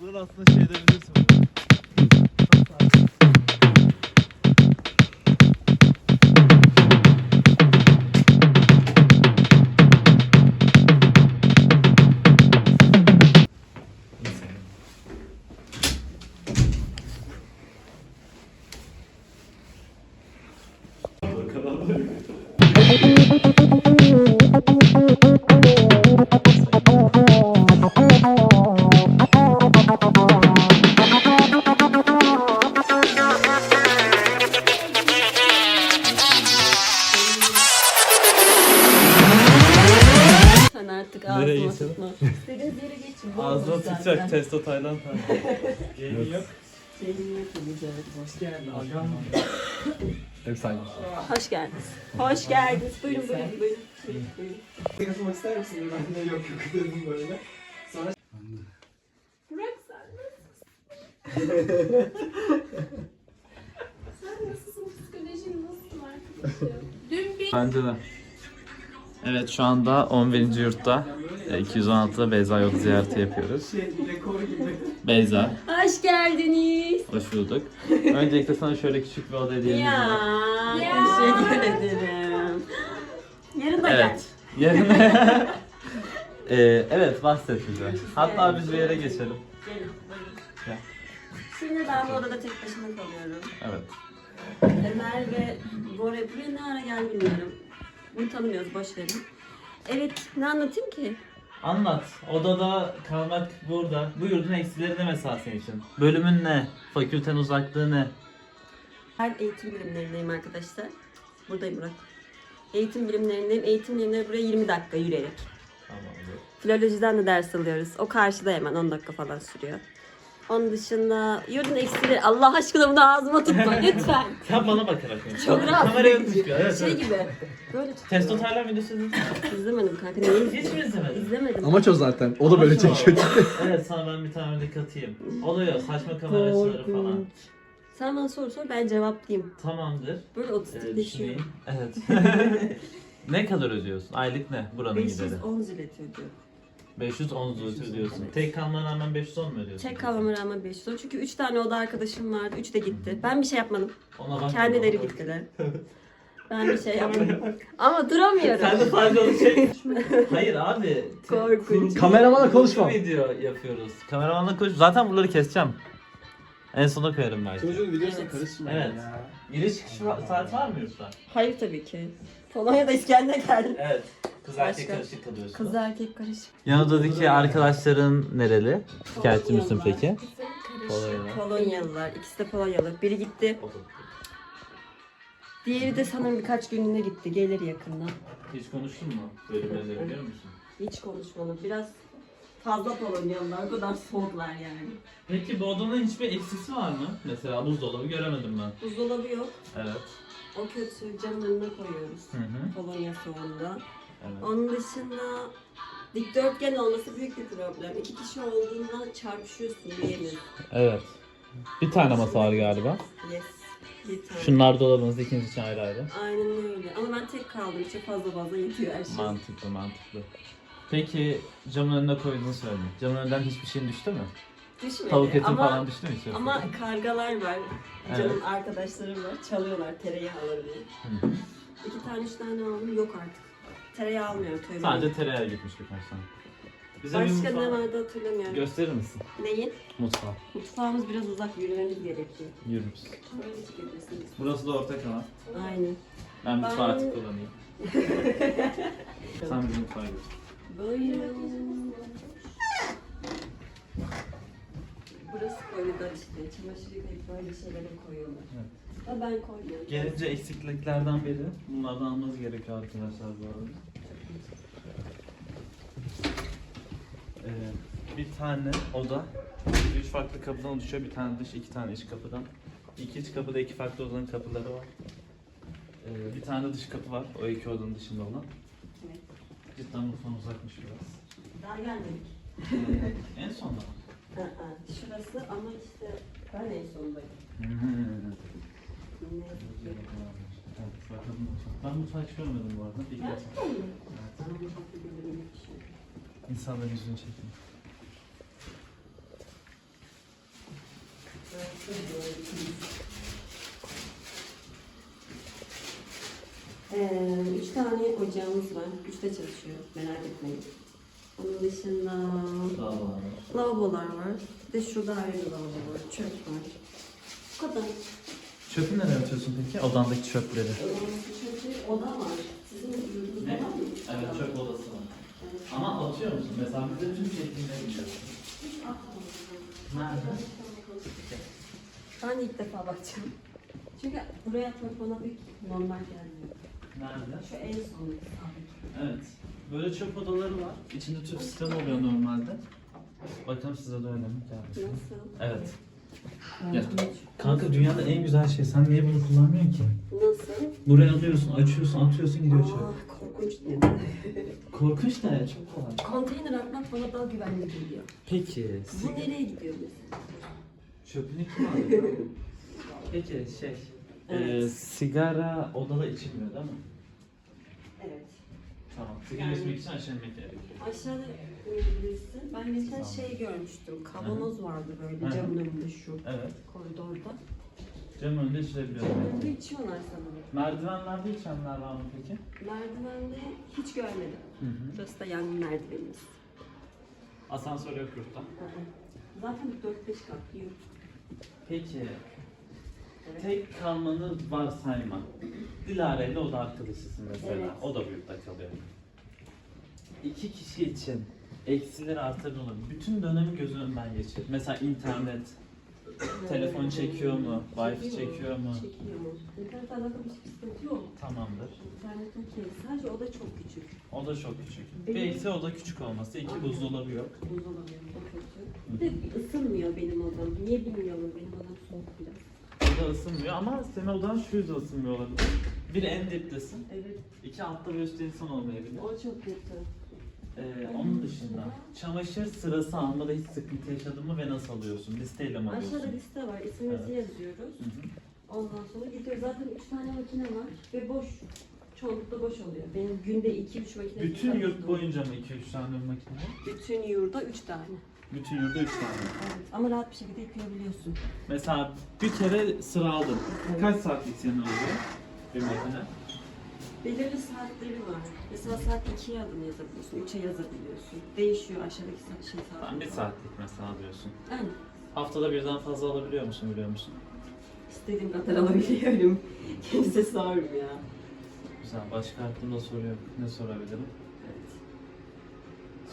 Bunun aslında şey edebilirsin. Artık Nereye ağzıma geçelim? tutma. İstediğiniz yere geçin. bu Ağzına tutacak testo Tayland tarzı. Yayın yok. Şeyim yok. Hoş geldin. Hep. Hoş geldiniz. Hoş geldiniz. Buyurun buyurun buyurun. Buyurun, buyurun. Katılmak ister misin? Ben de yok yok dedim böyle. Sonra Burak sen nasılsın? sen nasılsın? Psikolojin nasıl arkadaşım? Dün bir Bence de. Evet şu anda 11. yurtta e, 216'da Beyza yok ziyareti yapıyoruz. Beyza, Hoş geldiniz. hoş bulduk. Öncelikle sana şöyle küçük bir oda hediyemiz Ya, var. teşekkür ederim. Yarın da gel. Evet. Yarın. Ee, evet bahset bize. Hatta biz bir yere geçelim. Gelin. Gel. Şimdi ben bu odada tek başıma kalıyorum. Evet. Emel ve Bora buraya ne ara geldi bilmiyorum. Bunu tanımıyoruz, boş verin. Evet, ne anlatayım ki? Anlat. Odada kalmak burada. Bu yurdun eksileri ne mesela senin için? Bölümün ne? Fakülten uzaklığı ne? Ben eğitim bilimlerindeyim arkadaşlar. Buradayım Burak. Eğitim bilimlerindeyim. Eğitim bilimleri buraya 20 dakika yürüyerek. Tamamdır. Filolojiden de ders alıyoruz. O karşıda hemen 10 dakika falan sürüyor. Onun dışında yurdun eksileri Allah aşkına bunu ağzıma tutma lütfen. Sen bana bakarak konuş. Çok rahat. Kameraya tutmuyor. Evet, Şey evet. gibi. Böyle tut. Testo Taylan videosu izledin mi? İzlemedim kanka. Niye Hiç mi izlemedin? İzlemedim. Amaç o zaten. O da böyle Amaç o. çekiyor. evet sana ben bir tane örnek atayım. Oluyor saçma kamera açıları falan. Korkunç. Sen bana soru sor ben cevaplayayım. Tamamdır. Böyle Ee, otistikleşiyor. düşüneyim. Evet. ne kadar ödüyorsun? Aylık ne buranın gideri? 510 zilet ödüyor. 510 zloty ödüyorsun. Evet. Tek kalmana rağmen 510 mu ödüyorsun? Tek kalmama rağmen 510. Çünkü 3 tane oda arkadaşım vardı. 3 de gitti. Ben bir şey yapmadım. Ona bak. Kendileri gittiler. Ben bir şey yapmadım. Ama duramıyorum. Sen de faydalı şey. Hayır abi. Korkunç. Kameramanla konuşma. Video yapıyoruz. Kameramanla konuş. Zaten buraları keseceğim. En sona koyarım belki. Çocuğun videosuna Evet. karışma Evet. ya. Giriş çıkış saat var mı yurtta? Hayır tabii ki. Polonya'da İskender geldim. Evet. Kız erkek Başka? karışık kalıyorsun. Kız erkek karışık. Yan odadaki arkadaşların nereli? Şikayetçi misin peki? Polonyalılar. Polonyalılar. İkisi de Polonyalı. Biri gitti. Diğeri de sanırım birkaç günlüğüne gitti. Gelir yakında. Hiç konuştun mu? Bölümleri biliyor musun? Hiç konuşmadım. Biraz fazla Polonyalılar. O kadar soğuklar yani. Peki bu odanın hiçbir eksisi var mı? Mesela buzdolabı göremedim ben. Buzdolabı yok. Evet. O kötü. Camın önüne koyuyoruz. Hı hı. Polonya soğuğunda. Evet. Onun dışında dikdörtgen olması büyük bir problem. İki kişi olduğunda çarpışıyorsun yiyemiyorsun. Evet. Bir tane masa var galiba. Yes. Bir tane. Şunlar dolabınız ikiniz için ayrı ayrı. Aynen öyle. Ama ben tek kaldım. İşte fazla fazla yetiyor her şey. Mantıklı mantıklı. Peki camın önüne koyduğunu söyledin. Camın önünden hiçbir şeyin düştü mü? Düşmedi. Tavuk etin ama, falan düştü mü hiç? Ama kargalar var. Evet. Canım arkadaşlarım var. Çalıyorlar tereyağı alır diye. Hı. İki tane üç tane aldım. Yok artık. Tereyağı almıyorum. Tövbe. Sadece tereyağı gitmiş birkaç tane. Bize bir Başka ne mutfağı vardı hatırlamıyorum. gösterir misin? Neyin? Mutfağı. Mutfağımız biraz uzak. Yürümemiz gerekiyor. Yürür müsün? Böyle çıkabilirsiniz. Burası da ortak alan. Aynen. Ben mutfağı artık kullanayım. Sen bizim mutfağa gir. Buyurun. Burası koridor işte. Çamaşır yıkayıp böyle şeylere koyuyorlar. Evet. Ama ben koymuyorum. Gelince eksikliklerden biri. Bunlardan almanız gerekiyor arkadaşlar bu arada. Ee, bir tane oda. Üç farklı kapıdan oluşuyor. Bir tane dış, iki tane iç kapıdan. İki iç kapıda iki farklı odanın kapıları var. Ee, bir tane dış kapı var. O iki odanın dışında olan. Evet. Cidden mutfağın uzakmış biraz. Daha gelmedik. Ee, en sonda mı? Şurası ama işte ben en sondayım. Ne? Evet, bakalım mutfak. Ben mutfağı hiç görmedim bu arada. İlk defa. Gerçekten mi? Evet. Bana mutfakta şey. İnsanların yüzünü çektim. Ee, üç tane ocağımız var. Üçte çalışıyor. Merak etmeyin. Onun dışında lavabolar var. Bir de şurada ayrı bir lavabo var. Çöp var. Bu kadar. Çöpü nereye atıyorsun peki? Odandaki çöpleri. Odamızda çöp değil, oda var. Sizin yurdunuzda Ne? var mı? Evet çöp odası var. Evet. Ama atıyor musun? Mesela bize tüm şekilde gidiyor. Hiç atmadım. Nerede? Ben de ilk defa bakacağım. Çünkü buraya atmak bana pek normal gelmiyor. Nerede? Şu en sondaki sağdaki. Evet. Böyle çöp odaları var. İçinde tüp sistemi oluyor normalde. Bakalım size de öyle mi geldi? Nasıl? Evet. Hiç- Kanka dünyada en güzel şey. Sen niye bunu kullanmıyorsun ki? Nasıl? Buraya alıyorsun, açıyorsun, atıyorsun gidiyor çöp. Aa, korkunç değil. Korkunç da ya çok kolay. Konteyner atmak bana daha güvenli geliyor. Peki. Bu nereye gidiyor mesela? Çöpünü kim alıyor? Peki şey. Evet. E, sigara odada içilmiyor değil mi? Evet. Tamam. Sigara içmek için aşağı inmek gerekiyor. Aşağıda koyabilirsin. Ben geçen şey görmüştüm. Kavanoz vardı böyle hı. camın önünde şu Evet. koridorda. Cam önünde içilebiliyor. Önünde içiyorlar sanırım. Merdivenlerde içenler var mı peki? Merdivende hiç görmedim. Hı hı. Burası da yan merdivenimiz. Asansör yok yurtta. Zaten 4-5 kat yok. Peki. Tek kalmanı varsayma. Dilara ile o da arkadaşısın mesela. Evet. O da yurtta kalıyor. İki kişi için eksileri artırın olur. Bütün dönemi göz önünden geçir. Mesela internet, telefon çekiyor mu, wifi çekiyor mu? Çekiyor mu? İnternet alakalı bir sıkıntı yok. Tamamdır. İnternet okey. Sadece o da çok küçük. O da çok küçük. Benim- eksi o da küçük olması. İki Aynen. buzdolabı yok. Buzdolabı o kötü. Bir de ısınmıyor benim odam. Niye bilmiyorum benim odam soğuk biraz. O da ısınmıyor ama senin odan şu yüzden ısınmıyor olabilir. Bir en diptesin. Evet. İki altta ve üstte insan olmayabilir. O çok kötü. Ee, onun dışında çamaşır sırası almada hiç sıkıntı yaşadın mı ve nasıl alıyorsun? Listeyle mi alıyorsun? Aşağıda liste var. İsmimizi Evet. yazıyoruz. Hı hı. Ondan sonra gidiyoruz. Zaten 3 tane makine var ve boş. Çoğunlukla boş oluyor. Benim günde 2-3 makine. Bütün yurt boyunca mı 2-3 tane makine? var? Bütün yurda 3 tane. Bütün yurda 3 tane. Evet. Ama rahat bir şekilde yıkayabiliyorsun. Mesela bir kere sıra aldın. Kaç saatlik senin oluyor bir makine? Belirli saatleri var. Mesela saat 2'ye adım yazabiliyorsun, 3'e yazabiliyorsun. Değişiyor aşağıdaki saat şey saat. Tamam bir saatlik mesela alıyorsun. Yani Haftada birden fazla alabiliyor musun biliyor musun? istediğim kadar alabiliyorum. Kimse sormuyor. Güzel. Başka aklımda soru yok. Ne sorabilirim?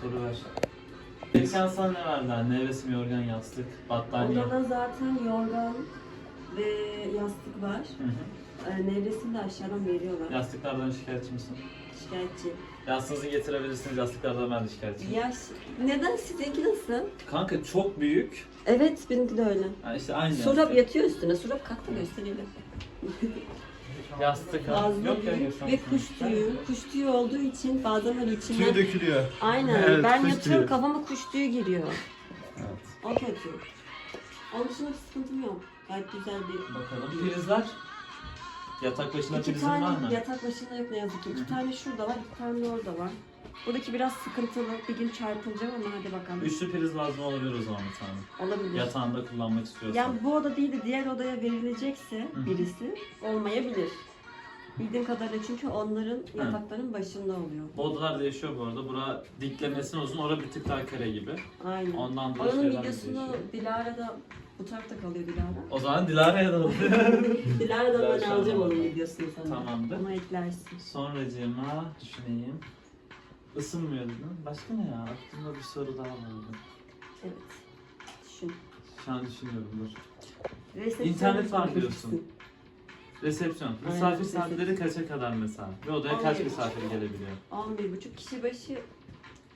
Soru ver. Geçen sana ne verdi anne? Nevresim, yorgan, yastık, battaniye. Odada zaten yorgan ve yastık var. Hı hı. Ee, nevresini de aşağıdan veriyorlar. Yastıklardan şikayetçi misin? Şikayetçi. Yastığınızı getirebilirsiniz. Yastıklardan ben de şikayetçiyim. Yaş. Neden sizinki nasıl? Kanka çok büyük. Evet benimki de öyle. Yani işte aynı Surap yatıyor üstüne. Surap kalk da gösterelim. Yastık. Fazla Yok ya ve kuş tüyü. Kuş tüyü olduğu için bazen öyle içinden... dökülüyor. Aynen. Evet, ben kuş yatıyorum tüyü. kafama kuş tüyü giriyor. Evet. O kötü. Onun dışında bir sıkıntım yok. Gayet güzel bir... Bakalım. Prizler. Yatak başına İki prizin var mı? tane yatak başında yok ne yazık ki. İki tane şurada var, iki tane de orada var. Buradaki biraz sıkıntılı. Bir gün çarpılacağım ama hadi bakalım. Üçlü priz lazım olabilir o zaman bir tane. Olabilir. Yatağında kullanmak istiyorsan. Yani bu oda değil de diğer odaya verilecekse Hı. birisi olmayabilir. Bildiğim kadarıyla çünkü onların yatakların başında oluyor. Bu odalar değişiyor bu arada. Bura diklemesine uzun, orada bir tık daha kare gibi. Aynen. Ondan da Onun şeyler videosunu değişiyor. Dilara da bu tarafta kalıyor Dilara. O zaman Dilara'ya da Dilara da ben alacağım onun videosunu sana. Tamamdır. Ona eklersin. Sonracığıma düşüneyim. Isınmıyor dedim. Başka ne ya? Aklımda bir soru daha vardı. Evet. Düşün. Şu an düşünüyorum dur. Resepsiyona İnternet var diyorsun. Resepsiyon. Aynen, Misafir resepsiyon. saatleri kaça kadar mesela? Bir odaya kaç 11.30. misafir gelebiliyor? 11,5 kişi başı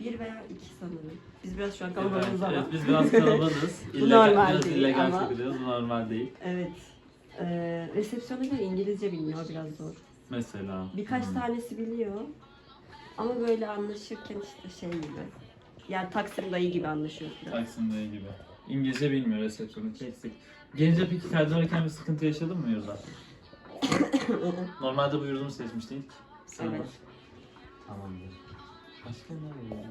1 veya 2 sanırım. Biz biraz şu an Evet, kalabalığız ama. evet, biz biraz kalabalığız. İllegal, normal biraz değil illegal ama. takılıyoruz. Bu normal değil. Evet. Ee, resepsiyondakiler İngilizce bilmiyor biraz zor. Mesela. Birkaç Hmm. tanesi biliyor. Ama böyle anlaşırken işte şey gibi. Yani Taksim dayı gibi anlaşıyor. biraz. Taksim Dayı gibi. İngilizce bilmiyor resepsiyonu eksik. Gelince peki kaydırırken bir sıkıntı yaşadın mı yurda? Normalde bu yurdumu seçmiştin ilk. Sen Evet. Tamamdır. Başka ne var?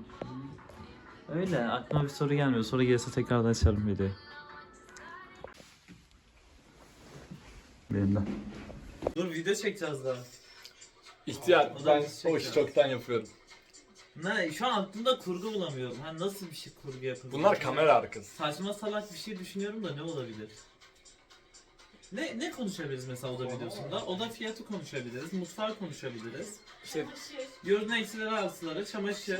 Öyle aklıma bir soru gelmiyor. Soru gelirse tekrardan açarım videoyu. Benim de. Dur video çekeceğiz daha. İhtiyar ben biz o işi çekeceğiz. çoktan yapıyorum. Ne şu an aklımda kurgu bulamıyorum. Ha nasıl bir şey kurgu yapabilirim? Bunlar kamera arkası. Saçma salak bir şey düşünüyorum da ne olabilir? Ne ne konuşabiliriz mesela oda videosunda? Oda fiyatı konuşabiliriz, mutfağı konuşabiliriz. İşte Yurdun eksileri artıları, çamaşır.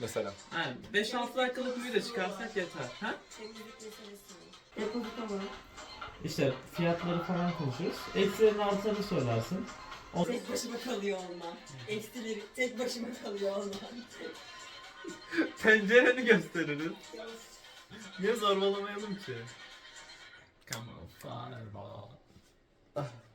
mesela. Yani 5-6 dakikalık bir video çıkarsak yeter. Ha? Depozito var. İşte fiyatları falan konuşuruz. Eksilerini artarını söylersin. Tek başıma kalıyor olmam. Eksileri tek başıma kalıyor olmam. Pencereni gösteririz. Niye zorbalamayalım ki? Come on, fireball.